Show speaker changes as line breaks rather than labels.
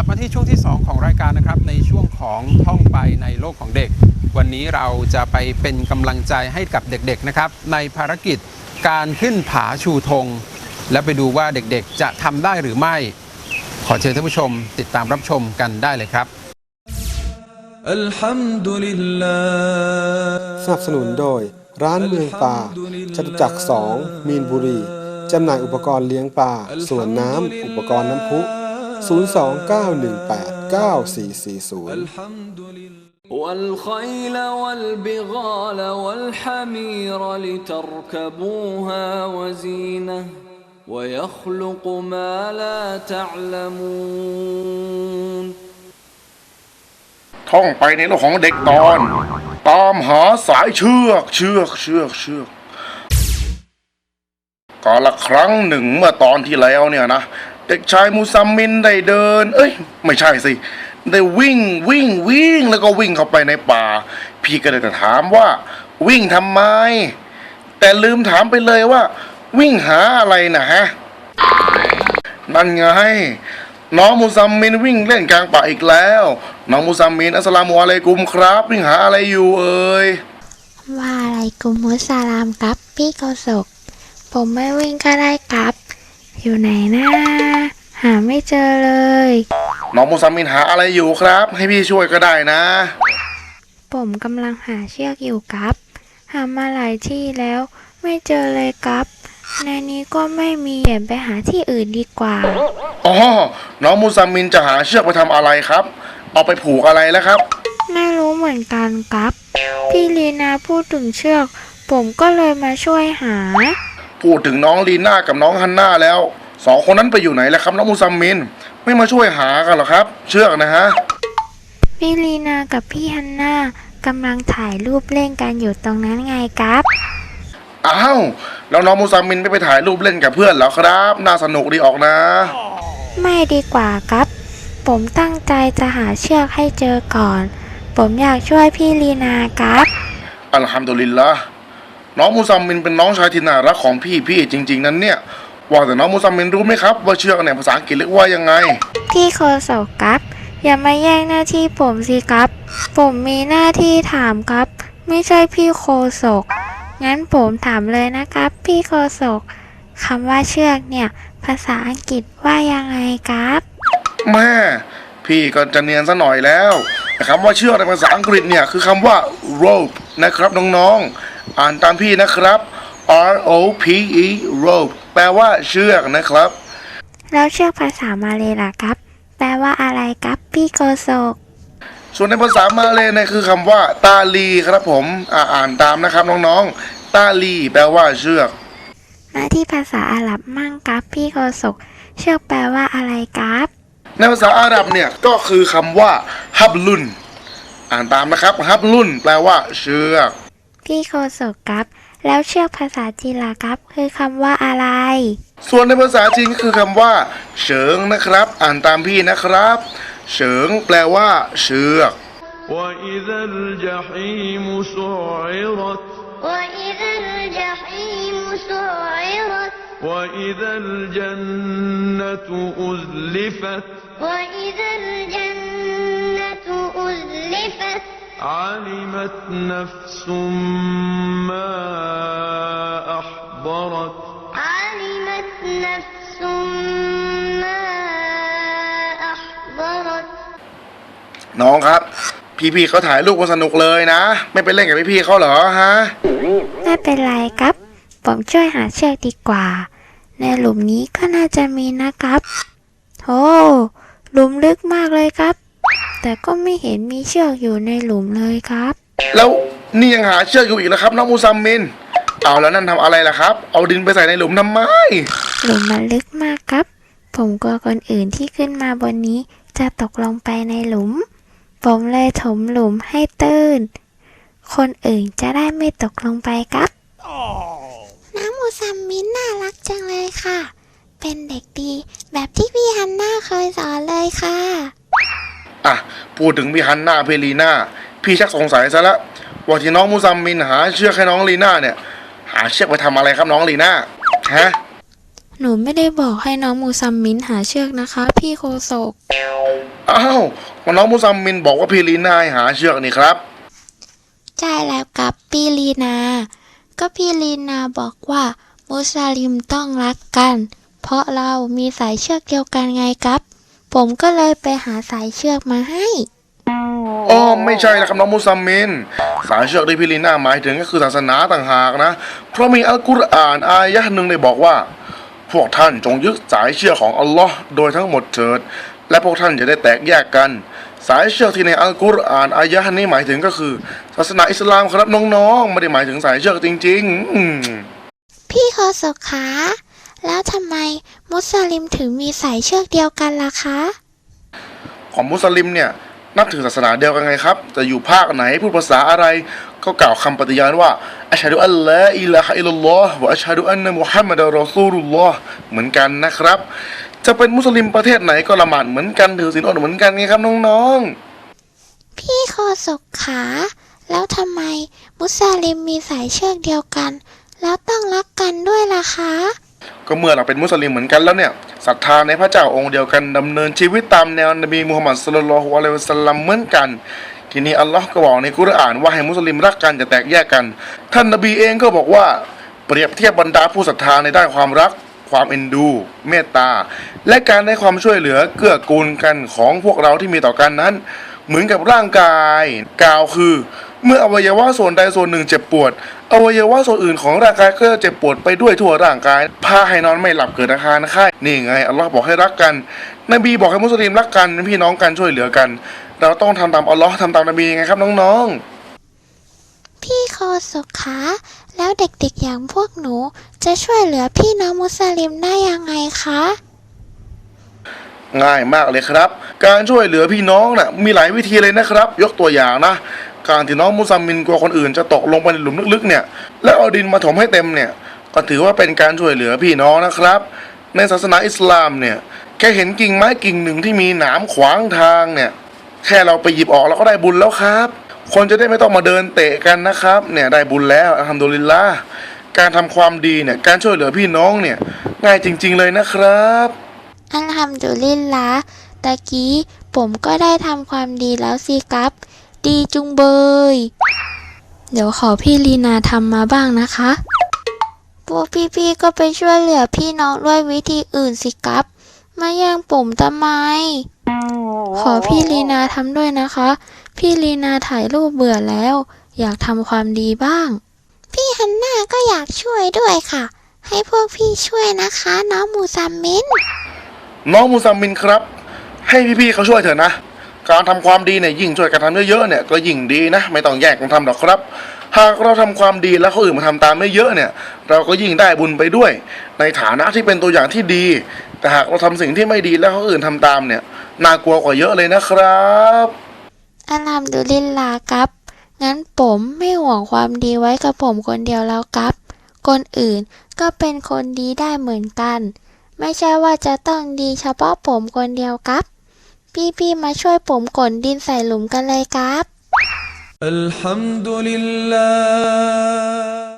ลับมาที่ช่วงที่ 2 ของรายการนะครับ ในช่วงของท่องไปในโลกของเด็ก วันนี้เราจะไปเป็นกำลังใจให้กับเด็กๆนะครับ ในภารกิจการขึ้นผาชูธง และไปดูว่าเด็กๆ จะทำได้หรือไม่ ขอเชิญท่านผู้ชม ติดตามรับชมกันได้เลยครับ
สนับสนุนโดย ร้านเมืองปลาจตุจักรสองมีนบุรีจำหน่ายอุปกรณ์เลี้ยงปลาสวนน้ำอุปกรณ์น้ำพุ 029189440
الحمد لله والخيل والبغال والحمير لتركبوها وزينة ويخلق ما لا تعلمون
ท่องไปในโลกของเด็กตอน ตามหาสายเชือก เชือกเชือกเชือกกาละครั้งหนึ่งเมื่อตอนที่แล้วเนี่ยนะ เด็กชายมูซัมมินได้เดิน เอ้ย ไม่ใช่สิ ได้วิ่งวิ่งวิ่งแล้วก็วิ่งเข้าไปในป่า พี่ก็เลยจะถามว่า วิ่งทำไม แต่ลืมถามไปเลยว่า วิ่งหาอะไรนะฮะนั่นไง น้องมูซัมมินวิ่งเล่นกลางป่าอีกแล้ว น้องมูซัมมินอัสลามุอะลัยกุมครับ วิ่งหาอะไรอยู่เอ่ย
ว่าอะไรกุมุสสลามครับพี่โกศกผมไม่วิ่งก็ได้ครับ อยู่ไหนนะหาไม่เจอเลย
น้องมูซัมมินหาอะไรอยู่ครับ ให้พี่ช่วยก็ได้นะ
ผมกำลังหาเชือกอยู่ครับ หามาหลายที่แล้ว ไม่เจอเลยครับ ในนี้ก็ไม่มีเดี๋ยวไปหาที่อื่นดีกว่า
อ๋อ น้องมูซัมมินจะหาเชือกไปทำอะไรครับ เอาไปผูกอะไรแล้วครับ
ไม่รู้เหมือนกันครับ พี่ลีนาพูดถึงเชือก ผมก็เลยมาช่วยหา
พูดถึงน้องลีน่ากับน้องฮันน่าแล้วสองคนนั้นไปอยู่ไหนแล้วครับน้องมูซัมมิน ไม่มาช่วยหากันเหรอครับ เชือกนะฮะ
พี่ลีนากับพี่ฮันน่ากำลังถ่ายรูปเล่นกันอยู่ตรงนั้นไงครับ
อ้าว แล้วน้องมูซัมมินไม่ไปถ่ายรูปเล่นกับเพื่อนเหรอครับ น่าสนุกดีออกนะ
ไม่ดีกว่าครับ ผมตั้งใจจะหาเชือกให้เจอก่อน ผมอยากช่วยพี่ลีนาครับ
อัลฮัมดุลิลละ น้องมูซัมมินเป็นน้องชายที่น่ารักของพี่พี่จริง ๆ นั้นเนี่ย ว่าแต่น้องมูซัมมินรู้ไหมครับ ว่าเชือกเนี่ยภาษาอังกฤษเรียกว่ายังไง
พี่โคศกครับ อย่ามาแย่งหน้าที่ผมสิครับ ผมมีหน้าที่ถามครับ ไม่ใช่พี่โคศกงั้นผมถามเลยนะครับ พี่โคศกคำว่าเชือกเนี่ย ภาษาอังกฤษว่ายังไงครับ
แม่ พี่ก็จะเนียนซะหน่อยแล้วแต่คำว่าเชือกในภาษาอังกฤษเนี่ยคือคำว่า rope นะครับน้องๆ อ่านตามพี่นะครับ R O P E rope แปลว่าเชือกนะครับ
แล้วเชือกภาษามาเลยล่ะครับ แปลว่าอะไรครับพี่โคศก
ส่วนในภาษามาเลยเนี่ยคือคำว่า ตาลีครับผมอ่าอ่านตามนะครับน้องๆ ตาลี แปลว่าเชือก
หน้าที่ภาษาอาหรับมั่งครับพี่โคศกเชือกแปลว่าอะไรครับ
ในภาษาอาหรับเนี่ยก็คือคำว่าฮับลุน อ่านตามนะครับฮับลุน แปลว่าเชือก
พี่โคศกครับ แล้วเชือกภาษาจีนล่ะครับ คือคำว่าอะไร
ส่วนในภาษาจีนก็คือคำว่า เฉิงนะครับ อ่านตามพี่นะครับ เฉิงแปลว่าเชือก
وإذا الجحيم سعرت
وإذا الجحيم سعرت
وإذا الجنة أزلفت
وإذا الجنة أزلفت
علمت نفس ما أحضرت
علمت نفس ما أحضرت
น้องครับ พี่ๆเขาถ่ายรูปกันสนุกเลยนะ ไม่ไปเล่นกับพี่ๆเขาเหรอฮะ
ไม่เป็นไรครับ ผมช่วยหาเชือกดีกว่า ในหลุมนี้ก็น่าจะมีนะครับโอ้หลุมลึกมากเลยครับ แต่ก็ไม่เห็นมีเชือกอยู่ในหลุมเลยครับ
แล้วนี่ยังหาเชือกอยู่อีกแล้วครับน้องมูซัมมิน เอาแล้วนั่นทำอะไรล่ะครับ เอาดินไปใส่ในหลุมทำไม
หลุมมันลึกมากครับ ผมกลัวคนอื่นที่ขึ้นมาบนนี้ จะตกลงไปในหลุม ผมเลยถมหลุมให้ตื้น คนอื่นจะได้ไม่ตกลงไปครับ น้ำมูซัมมินน่ารักจังเลยค่ะ เป็นเด็กดีแบบที่พี่ฮันน่าเคยสอนเลยค่ะ
อะ พูดถึงพี่ฮันน่าพี่ลีน่า พี่ชักสงสัยซะแล้วว่าที่น้องมูซัมมินหาเชือกให้น้องลีน่าเนี่ย หาเชือกไปทำอะไรครับน้องลีน่าฮะ
หนูไม่ได้บอกให้น้องมูซัมมินหาเชือกนะคะ พี่โคโศก
อ้าวน้องมุซัมมินบอกว่าพี่ลีน่าให้หาเชือกนี่ครับ
ใช่แล้วกับพี่ลีนา ก็พี่ลีนาบอกว่ามุสลิมต้องรักกัน เพราะเรามีสายเชือกเดียวกันไงครับ ผมก็เลยไปหาสายเชือกมาให้
อ๋อไม่ใช่นะครับน้องมุซัมมิน สายเชือกที่พี่ลีน่าหมายถึงก็คือศาสนาต่างหากนะ เพราะมีอัลกุรอานอายะห์หนึ่งได้บอกว่า พวกท่านจงยึดสายเชือกของอัลลอฮ์โดยทั้งหมดเถิด และพวกท่านจะได้แตกแยกกัน สายเชือกที่ในอัลกุรอานอายะห์นี้หมายถึงก็คือ ศาสนาอิสลามครับน้องๆไม่ได้หมายถึงสายเชือกจริง ๆ อืม
พี่โคศกคะ แล้วทำไมมุสลิมถึงมีสายเชือกเดียวกันล่ะคะ
ของมุสลิมเนี่ย นับถือศาสนาเดียวกันไงครับ จะอยู่ภาคไหนพูดภาษาอะไร ก็กล่าวคำปฏิญาณว่าอัชฮะดุอัลลอฮ์อิลาฮะอิลลัลลอฮ์วะอัชฮะดุอันนะมุฮัมมัดรอซูลุลลอฮ์เหมือนกันนะครับ จะเป็นมุสลิมประเทศไหนก็ละหมาดเหมือนกันถือศีลอดเหมือนกันไงครับน้องๆ
พี่โคศกขา แล้วทำไมมุสลิมมีสายเชือกเดียวกัน แล้วต้องรักกันด้วยล่ะคะ
ก็เมื่อเราเป็นมุสลิมเหมือนกันแล้วเนี่ยศรัทธาในพระเจ้าองค์เดียวกันดำเนินชีวิตตามแนวนบีมุฮัมมัดสุลลัลลอฮุอะลัยฮิสลัมเหมือนกัน ทีนี้อัลลอฮ์ก็บอกในกุรอานว่าให้มุสลิมรักกันจะแตกแยกกัน ท่านนบีเองก็บอกว่าเปรียบเทียบบรรดาผู้ศรัทธาในด้านความรัก ความเอ็นดู เมตตา และการให้ความช่วยเหลือเกื้อกูลกันของพวกเราที่มีต่อกันนั้น เหมือนกับร่างกายกาวคือ เมื่ออวัยวะส่วนใดส่วนหนึ่งเจ็บปวด อวัยวะส่วนอื่นของร่างกายก็จะเจ็บปวดไปด้วยทั่วร่างกาย พาให้นอนไม่หลับเกิดอาการไข้นี่ไงอัลลอฮ์บอกให้รักกัน นบีบอกให้มุสลิมรักกันเป็นพี่น้องกันช่วยเหลือกัน เราต้องทำตามอัลลอฮ์ทำตามนบีไงครับน้องๆ
พี่โคศกขาแล้วเด็กๆอย่างพวกหนูจะช่วยเหลือพี่น้องมุสลิมได้ยังไงคะ
ง่ายมากเลยครับ การช่วยเหลือพี่น้องน่ะมีหลายวิธีเลยนะครับ ยกตัวอย่างนะ การที่น้องมุสลิมินกลัวคนอื่นจะตกลงไปในหลุมลึกๆเนี่ย แล้วเอาดินมาถมให้เต็มเนี่ย ก็ถือว่าเป็นการช่วยเหลือพี่น้องนะครับ ในศาสนาอิสลามเนี่ย แค่เห็นกิ่งไม้กิ่งหนึ่งที่มีหนามขวางทางเนี่ย แค่เราไปหยิบออกเราก็ได้บุญแล้วครับ คนจะได้ไม่ต้องมาเดินเตะกันนะครับ เนี่ยได้บุญแล้วอัลฮัมดุลิลละการทำความดีเนี่ย การช่วยเหลือพี่น้องเนี่ย ง่ายจริง ๆ เลยนะครับ
อัลฮัมดุลิลละตะกี้ผมก็ได้ทำความดีแล้วสิครับ ดีจุงเบย เดี๋ยวขอพี่ลีนาทำมาบ้างนะคะ พวกพี่ๆก็ไปช่วยเหลือพี่น้องด้วยวิธีอื่นสิครับ มาแย่งผมทำไม ขอพี่ลีนาทำด้วยนะคะ พี่ลีนาถ่ายรูปเบื่อแล้ว อยากทำความดีบ้าง พี่ฮันน่าก็อยากช่วยด้วยค่ะ ให้พวกพี่ช่วยนะคะ น้องมูซัมมิน
น้องมูซัมมินครับ ให้พี่ๆเขาช่วยเถอะนะ การทำความดีเนี่ยยิ่งช่วยกันทำเยอะๆเนี่ยก็ยิ่งดีนะ ไม่ต้องแยกกันทำหรอกครับ หากเราทำความดีแล้วเขาอื่นมาทำตามไม่เยอะเนี่ย เราก็ยิ่งได้บุญไปด้วย ในฐานะที่เป็นตัวอย่างที่ดี แต่หากเราทำสิ่งที่ไม่ดีแล้วเขาอื่นทำตามเนี่ยน่ากลัวกว่าเยอะเลยนะครับ
อัลฮัมดุลิลลาห์ครับ งั้นผมไม่ห่วงความดีไว้กับผมคนเดียวแล้วครับ คนอื่นก็เป็นคนดีได้เหมือนกัน ไม่ใช่ว่าจะต้องดีเฉพาะผมคนเดียวครับ พี่ๆมาช่วยผมกขนดินใส่หลุมกันเลยครับ
อัลฮัมดุลิลลา